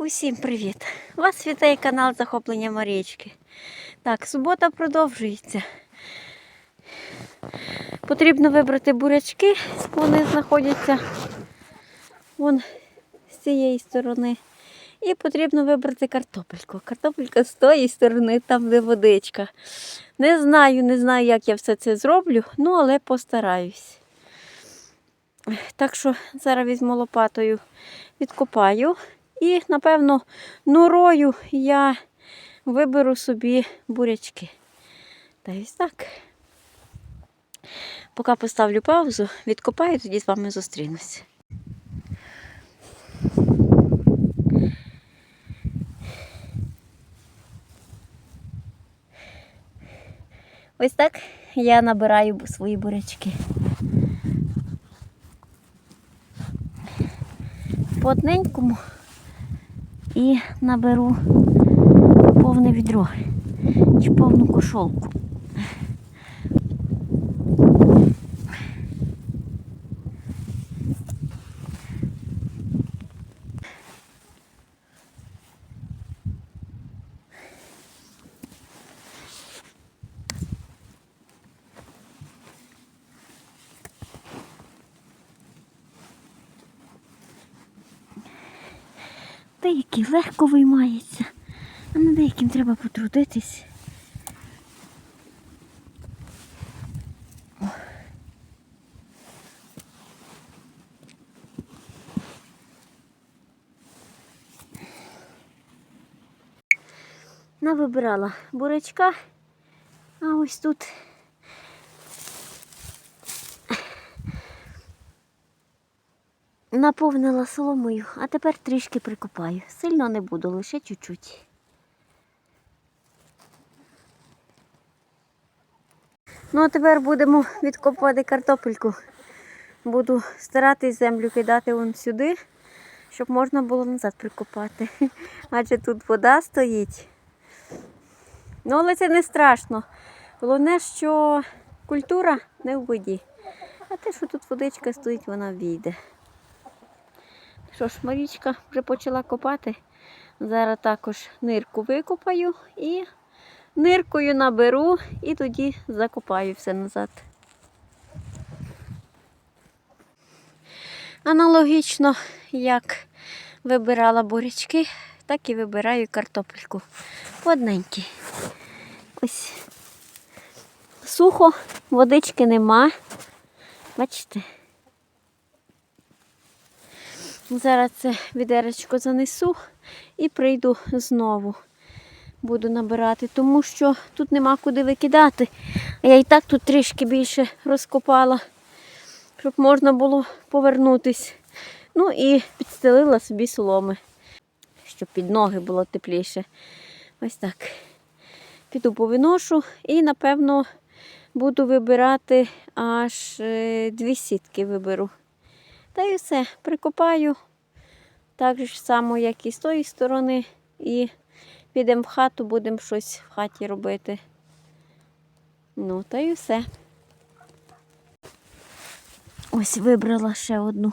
Усім привіт! Вас вітає канал Захоплення Марічки. Так, субота продовжується. Потрібно вибрати бурячки, вони знаходяться вон з цієї сторони. І потрібно вибрати картопельку. Картопелька з тої сторони, там де водичка. Не знаю, не знаю, як я все це зроблю, ну але постараюсь. Так що зараз візьму лопатою, відкопаю. І, напевно, нурою я виберу собі бурячки. Та ось так. Поки поставлю паузу, відкопаю, тоді з вами зустрінуся. Ось так я набираю свої бурячки. По одненькому і наберу повне відро чи повну кошолку. Деякі легко виймаються, а на деяким треба потрудитись. Навибирала бурячка, а ось тут наповнила соломою, а тепер трішки прикопаю. Сильно не буду, лише чуть-чуть. Ну, а тепер будемо відкопувати картопельку. Буду старатись землю кидати вон сюди, щоб можна було назад прикопати. Адже тут вода стоїть. Ну, але це не страшно. Головне, що культура не в воді. А те, що тут водичка стоїть, вона війде. Що ж, Марічка вже почала копати. Зараз також нирку викопаю і ниркою наберу і тоді закопаю все назад. Аналогічно, як вибирала бурячки, так і вибираю картопельку. Одненькі. Ось сухо, водички нема. Бачите? Зараз це відеречко занесу і прийду знову. Буду набирати, тому що тут нема куди викидати. А я і так тут трішки більше розкопала, щоб можна було повернутись. Ну і підстелила собі соломи, щоб під ноги було тепліше. Ось так. Піду повиношу і, напевно, буду вибирати аж е, дві сітки виберу. Та і все, прикопаю так же само, як і з тої сторони, і підемо в хату, будемо щось в хаті робити. Ну, та і все. Ось вибрала ще одну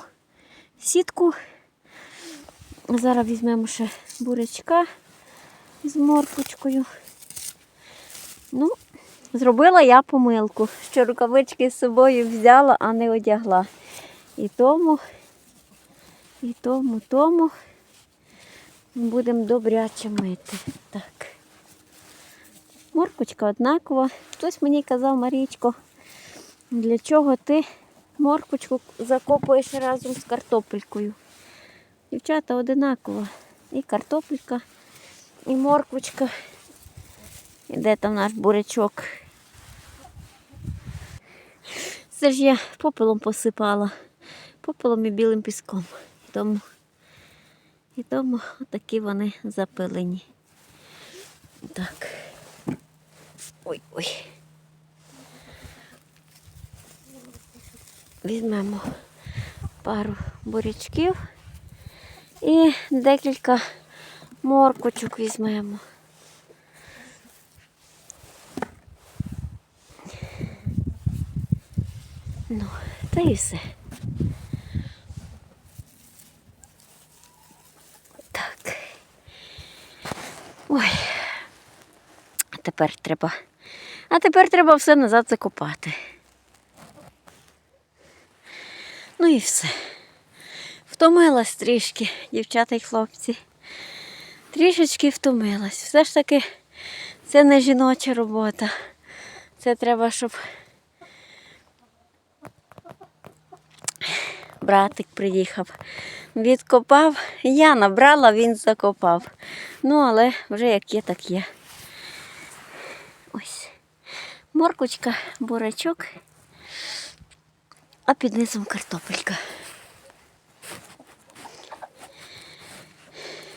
сітку. Зараз візьмемо ще бурячка з морквочкою. Ну, зробила я помилку, що рукавички з собою взяла, а не одягла. І тому, і тому, тому будемо добряче мити. Так. Морквочка однакова. Хтось мені казав, Марічко, для чого ти морквочку закопуєш разом з картопелькою. Дівчата одинакова. І картопелька, і морквочка. І де там наш бурячок? Це ж я попелом посипала. Попелом і білим піском. І тому, і тому отакі вони запилені. Так. Ой-ой. Візьмемо пару бурячків і декілька моркочок візьмемо. Ну, та і все. Ой. А тепер треба. А тепер треба все назад закопати. Ну і все. Втомилась трішки, дівчата й хлопці. Трішечки втомилась. Все ж таки це не жіноча робота. Це треба, щоб братик приїхав. Відкопав, я набрала, він закопав. Ну, але вже як є, так є. Ось. Моркочка, бурачок, а під низом картопелька.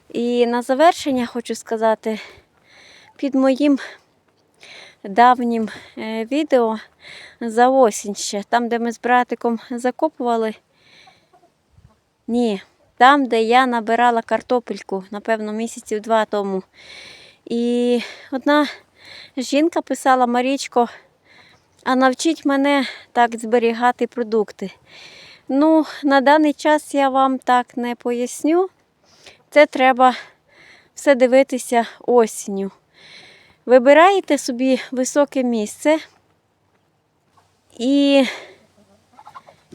І на завершення хочу сказати, під моїм давнім е, відео за осінь ще, там, де ми з братиком закопували. Ні, там, де я набирала картопельку, напевно, місяців два тому. І одна жінка писала Марічко, а навчіть мене так зберігати продукти. Ну, на даний час я вам так не поясню. Це треба все дивитися осінню. Вибираєте собі високе місце і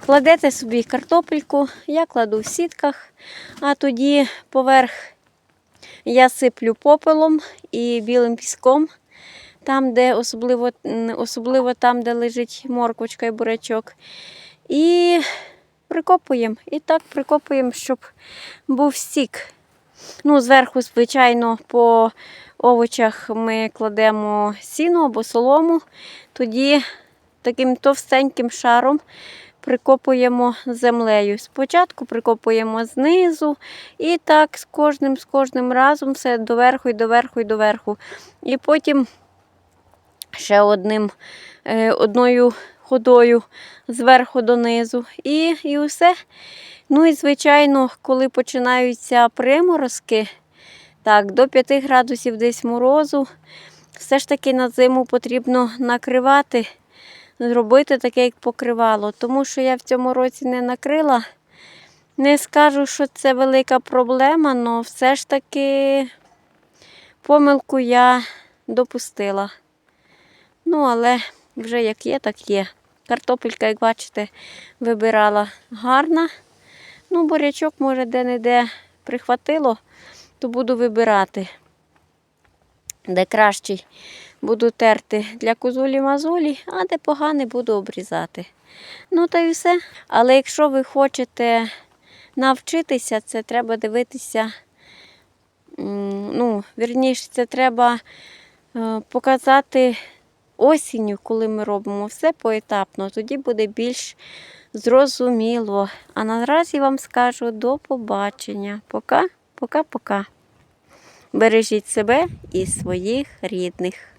кладете собі картопельку, я кладу в сітках, а тоді поверх я сиплю попелом і білим піском, там, де особливо, особливо там, де лежить морквочка і бурячок. І прикопуємо. І так прикопуємо, щоб був стік. Ну, зверху, звичайно, по овочах ми кладемо сіно або солому, тоді таким товстеньким шаром прикопуємо землею. Спочатку прикопуємо знизу, і так з кожним, з кожним разом все доверху і доверху і доверху. І потім ще одним, е, одною ходою зверху донизу. І, і все. Ну і, звичайно, коли починаються приморозки, так, до 5 градусів десь морозу, все ж таки на зиму потрібно накривати, зробити таке, як покривало. Тому що я в цьому році не накрила. Не скажу, що це велика проблема, але все ж таки помилку я допустила. Ну, але вже як є, так є. Картопелька, як бачите, вибирала гарна. Ну, бурячок, може, де-не-де прихватило, то буду вибирати. Де кращий буду терти для козулі мазулі, а де поганий буду обрізати. Ну та й все. Але якщо ви хочете навчитися, це треба дивитися. Ну, вірніше, це треба е, показати осінню, коли ми робимо все поетапно, тоді буде більш зрозуміло. А наразі вам скажу до побачення. Пока, пока, пока. Бережіть себе і своїх рідних.